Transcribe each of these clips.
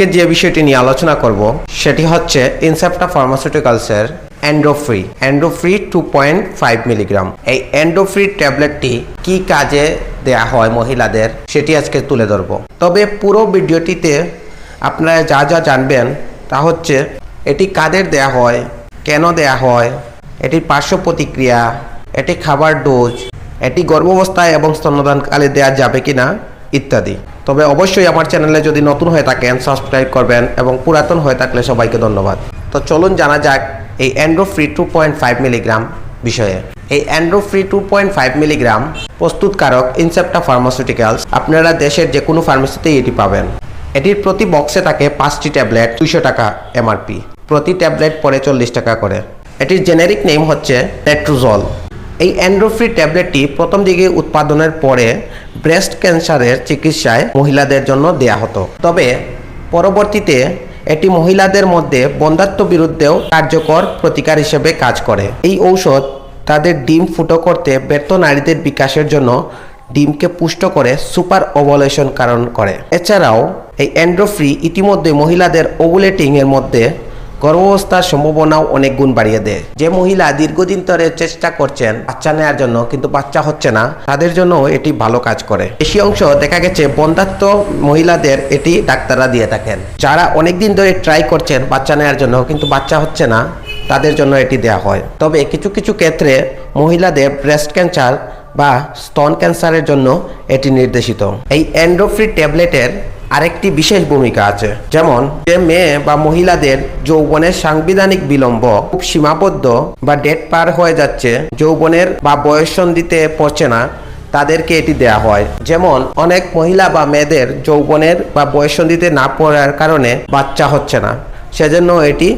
আজকে যে বিষয়টি নিয়ে আলোচনা করব, সেটি হচ্ছে Incepta ফার্মাসিউটিক্যালসের Androfree Androfree two point five milligram এই অ্যান্ড্রোফ্রি ট্যাবলেটটি কি কাজে দেয়া হয় মহিলাদের, সেটি আজকে তুলে ধরব। তবে পুরো ভিডিওটিতে আপনারা যা যা জানবেন তা হচ্ছে, এটি কাদের দেয়া হয়, কেন দেয়া হয় এটির পার্শ্ব প্রতিক্রিয়া, এটি খাবার ডোজ, এটি গর্ভাবস্থায় এবং স্তন্যদানকালে দেওয়া যাবে কিনা, ইত্যাদি। তবে অবশ্যই আমার চ্যানেলে যদি নতুন হয়ে থাকেন সাবস্ক্রাইব করবেন এবং পুরাতন হয়ে থাকলে সবাইকে ধন্যবাদ। তো চলুন জানা যাক এই Androfree two point five milligram বিষয়ে। এই Androfree two point five milligram প্রস্তুতকারক ইনসেপ্টা ফার্মাসিউটিক্যালস আপনারা দেশের যে কোনো ফার্মেসিতেই এটি পাবেন। এটির প্রতি বক্সে থাকে পাঁচটি ট্যাবলেট দুইশো টাকা এমআরপি প্রতি ট্যাবলেট পরে চল্লিশ টাকা করে। এটির জেনেরিক নেম হচ্ছে পেট্রোজল এই অ্যান্ড্রোফ্রি ট্যাবলেটটি প্রথম দিকে উৎপাদনের পরে ব্রেস্ট ক্যান্সারের চিকিৎসায় মহিলাদের জন্য দেয়া হতো। তবে পরবর্তীতে এটি মহিলাদের মধ্যে বন্ধাত্ব বিরুদ্ধেও কার্যকর প্রতিকার হিসেবে কাজ করে। এই ঔষধ তাদের ডিম ফুটো করতে ব্যর্থ নারীদের বিকাশের জন্য ডিমকে পুষ্ট করে সুপার ওভুলেশন কারণ করে। এছাড়াও এই অ্যান্ড্রোফ্রি ইতিমধ্যে মহিলাদের ওভুলেটিং এর মধ্যে গর্ভাবস্থার সম্ভাবনাও অনেক গুণ বাড়িয়ে দেয়। যে মহিলা দীর্ঘদিন ধরে চেষ্টা করছেন, বাচ্চা নেওয়ার জন্য, কিন্তু বাচ্চা হচ্ছে না, তাদের জন্য এটি ভালো কাজ করে। বেশি অংশ দেখা গেছে, বন্ধাত্ম মহিলাদের এটি ডাক্তাররা দিয়ে থাকেন। যারা অনেকদিন ধরে ট্রাই করছেন বাচ্চা নেওয়ার জন্য, কিন্তু বাচ্চা হচ্ছে না, তাদের জন্য এটি দেওয়া হয়। তবে কিছু কিছু ক্ষেত্রে মহিলাদের ব্রেস্ট ক্যান্সার বা স্তন ক্যান্সারের জন্য এটি নির্দেশিত। এই অ্যান্ড্রোফ্রি ট্যাবলেটের আরেকটি বিশেষ ভূমিকা আছে, যেমন যে মেয়ে বা মহিলাদের যৌবনের সাংবিধানিক বিলম্ব খুব সীমাবদ্ধ বা ডেট পার হয়ে যাচ্ছে, যৌবনের বা বয়ঃসন্ধিতে পড়ছে না, তাদেরকে এটি দেয়া হয়। যেমন, অনেক মহিলা বা মেয়েদের যৌবনের বা বয়ঃসন্ধিতে না পড়ার কারণে বাচ্চা হচ্ছে না, সেজন্য এটি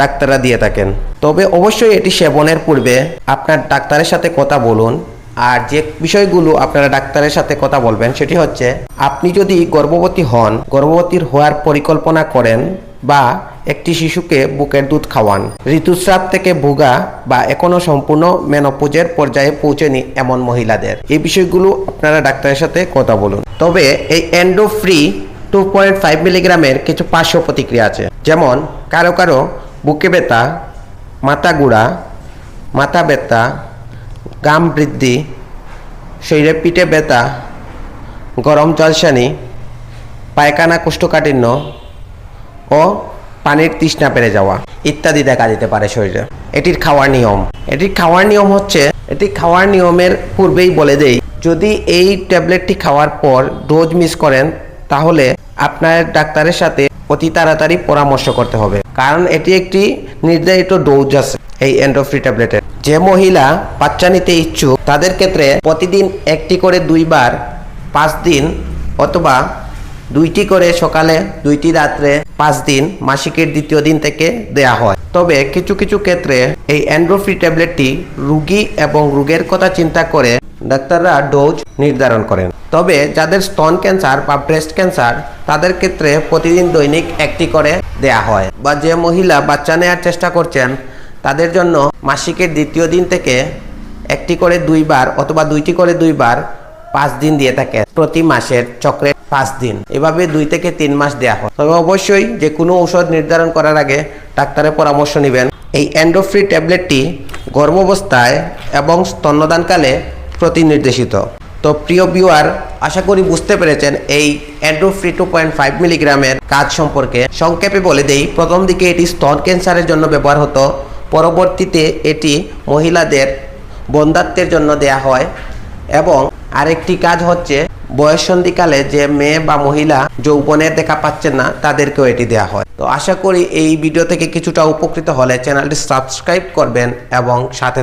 ডাক্তাররা দিয়ে থাকেন। তবে অবশ্যই এটি সেবনের পূর্বে আপনার ডাক্তারের সাথে কথা বলুন আর যে বিষয়গুলো আপনারা ডাক্তারের সাথে কথা বলবেন, সেটি হচ্ছে, আপনি যদি গর্ভবতী হন, গর্ভবতীর হওয়ার পরিকল্পনা করেন বা একটি শিশুকে বুকের দুধ খাওয়ান, ঋতুস্রাব থেকে ভোগা বা এখনও সম্পূর্ণ মেনোপোজের পর্যায়ে পৌঁছেনি এমন মহিলাদের। এই বিষয়গুলো আপনারা ডাক্তারের সাথে কথা বলুন। তবে এই Androfree two point five মিলিগ্রামের কিছু পার্শ্ব প্রতিক্রিয়া আছে। যেমন, কারও কারও বুকে ব্যথা, মাথা গুড়া, মাথা ব্যথা গাম বৃদ্ধি, শরীরে পিঠে ব্যথা, গরম জলসানি, পায়খানা কোষ্ঠকাঠিন্য ও পানির তৃষ্ণা পেরে যাওয়া ইত্যাদি দেখা দিতে পারে শরীরে। এটির খাওয়ার নিয়ম। এটির খাওয়ার নিয়ম হচ্ছে, এটি খাওয়ার নিয়মের পূর্বেই বলে দেই, যদি এই ট্যাবলেটটি খাওয়ার পর ডোজ মিস করেন, তাহলে আপনার ডাক্তারের সাথে অতি তাড়াতাড়ি পরামর্শ করতে হবে। কারণ এটি একটি নির্ধারিত ডোজ আছে, এই এন্ডোফ্রি ট্যাবলেটের। যে মহিলা বাচ্চা নিতে ইচ্ছুক, তাদের ক্ষেত্রে প্রতিদিন একটি করে দুইবার, পাঁচ দিন অথবা দুইটি করে সকালে, দুইটি রাত্রে পাঁচ দিন মাসিকের দ্বিতীয় দিন থেকে দেয়া হয়। তবে কিছু কিছু ক্ষেত্রে এই অ্যান্ড্রোফ্রি ট্যাবলেটটি রুগী এবং রোগের কথা চিন্তা করে ডাক্তাররা ডোজ নির্ধারণ করেন। তবে যাদের স্তন ক্যান্সার বা ব্রেস্ট ক্যান্সার, তাদের ক্ষেত্রে প্রতিদিন দৈনিক একটি করে দেয়া হয় বা যে মহিলা বাচ্চা নেওয়ার চেষ্টা করছেন তাদের জন্য মাসিকের দ্বিতীয় দিন থেকে একটি করে দুইবার অথবা দুইটি করে দুইবার পাঁচ দিন দিয়ে থাকে। প্রতি মাসের চক্রে পাঁচ দিন। এভাবে দুই থেকে তিন মাস দেওয়া হয়। তবে অবশ্যই যে কোনো ঔষধ নির্ধারণ করার আগে ডাক্তারের পরামর্শ নেবেন। এই অ্যান্ডোফ্রি ট্যাবলেটটি গর্ভাবস্থায় এবং স্তন্যদানকালে প্রতিনির্দেশিত। তো প্রিয় ভিউয়ার, আশা করি বুঝতে পেরেছেন এই অ্যান্ড্রোফ্রি টু পয়েন্ট ফাইভ মিলিগ্রামের কাজ সম্পর্কে। সংক্ষেপে বলে দেই, প্রথম দিকে এটি স্তন ক্যান্সারের জন্য ব্যবহার হতো। পরবর্তীতে এটি মহিলাদের বন্ধাত্বের জন্য দেয়া হয় এবং আরেকটি কাজ হচ্ছে বয়সন্ধিকালে যে মেয়ে বা মহিলা যৌবনের দেখা পাচ্ছেন না, তাদেরকেও এটি দেওয়া হয়। তো আশা করি এই ভিডিও থেকে কিছুটা উপকৃত হলে চ্যানেলটি সাবস্ক্রাইব করবেন এবং সাথে